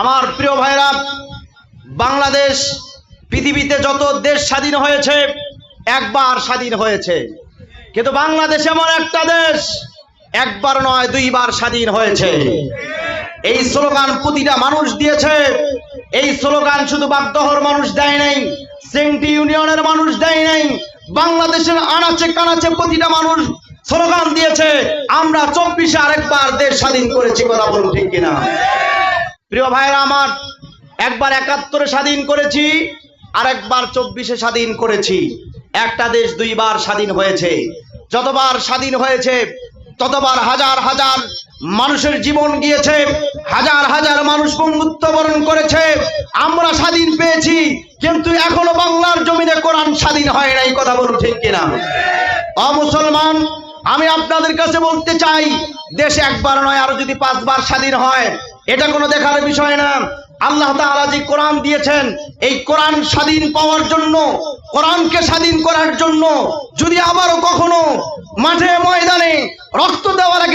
আমার প্রিয় ভাইরা, বাংলাদেশ পৃথিবীতে যত দেশ স্বাধীন হয়েছে, একবার স্বাধীন হয়েছে। কিন্তু বাংলাদেশ এমন একটা দেশ, একবার নয়, দুইবার স্বাধীন হয়েছে। এই স্লোগান প্রতিটা মানুষ দিয়েছে। এই স্লোগান শুধু বাগদহর মানুষ দেয় নাই সেন্টি ইউনিয়নের মানুষ দেয় নাই, বাংলাদেশের আনাচে কানাচে প্রতিটা মানুষ স্লোগান দিয়েছে, আমরা চব্বিশে আরেকবার দেশ স্বাধীন করেছি, কথা বলুন ঠিক কিনা? প্রিয় ভাইরা আমার, একবার একাত্তরে স্বাধীন করেছি আর একবার চব্বিশে স্বাধীন করেছি। একটা দেশ দুইবার স্বাধীন হয়েছে। যতবার স্বাধীন হয়েছে, ততবার হাজার হাজার মানুষের জীবন গিয়েছে, হাজার হাজার মানুষ মৃত্যুবরণ করেছে, আমরা স্বাধীন পেয়েছি, কিন্তু এখনও বাংলার জমিনে কোরআন স্বাধীন হয় নাই, কথা বলুন ঠিক কিনা? অমুসলমান আমি আপনাদের কাছে বলতে চাই, দেশ একবার নয়, আরও যদি পাঁচবার স্বাধীন হয় এটা কোনো দেখার বিষয় না। আল্লাহ তাআলা যে কোরআন দিয়েছেন, এই কোরআন স্বাধীন পাওয়ার জন্য, কোরআনকে স্বাধীন করার জন্য, যদি আবারও কখনো মাঠে ময়দানে রক্ত দেওয়ার আগে